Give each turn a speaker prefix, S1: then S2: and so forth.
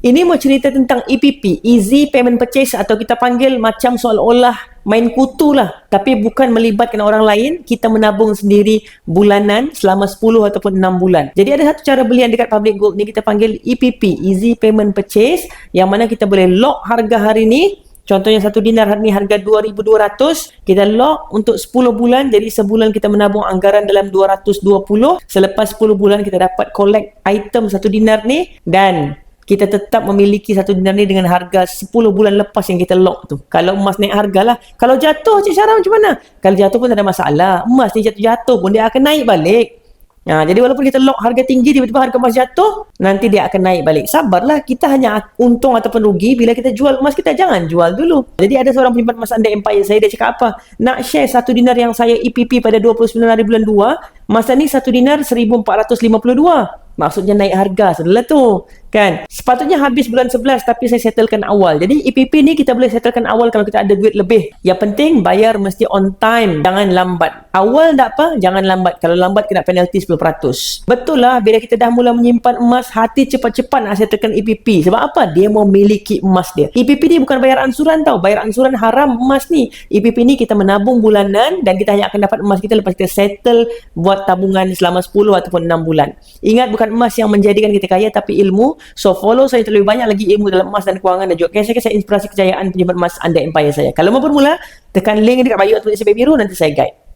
S1: Ini mau cerita tentang EPP, Easy Payment Purchase atau kita panggil macam seolah-olah main kutu lah. Tapi bukan melibatkan orang lain, kita menabung sendiri bulanan selama 10 ataupun 6 bulan. Jadi ada satu cara beli yang dekat Public Gold ni kita panggil EPP, Easy Payment Purchase yang mana kita boleh lock harga hari ni Contohnya satu dinar hari ni harga 2200, kita lock untuk 10 bulan jadi sebulan kita menabung anggaran dalam 220, selepas 10 bulan kita dapat collect item satu dinar ni dan kita tetap memiliki satu dinar ni dengan harga 10 bulan lepas yang kita lock tu. Kalau emas naik harga lah. Kalau jatuh Cik Syarah macam mana? Kalau jatuh pun tak ada masalah. Emas ni jatuh-jatuh pun dia akan naik balik. Ha, jadi walaupun kita lock harga tinggi tiba-tiba harga emas jatuh, nanti dia akan naik balik. Sabarlah, kita hanya untung ataupun rugi bila kita jual emas kita jangan jual dulu. Jadi ada seorang penyimpan emas anda empire saya dia cakap apa? Nak share satu dinar yang saya EPP pada 29 hari bulan 2, masa ni satu dinar 1452. Maksudnya naik harga sudah tu kan? Sepatutnya habis bulan 11 tapi saya settlekan awal. Jadi EPP ni kita boleh settlekan awal kalau kita ada duit lebih. Yang penting bayar mesti on time. Jangan lambat. Awal tak apa jangan lambat. Kalau lambat kena penalti 10% betul lah bila kita dah mula menyimpan emas hati cepat-cepat nak settlekan EPP sebab apa? Dia mau miliki emas dia. EPP ni bukan bayar ansuran tau. Bayar ansuran haram emas ni. EPP ni kita menabung bulanan dan kita hanya akan dapat emas kita lepas kita settle buat tabungan selama 10 ataupun 6 bulan. Ingat bukan emas yang menjadikan kita kaya tapi ilmu So follow saya terlebih banyak lagi ilmu dalam emas dan kewangan dan juga saya kisah inspirasi kejayaan penyimpan emas anda empire saya. Kalau mau bermula, tekan link dekat bio atau biru nanti saya guide.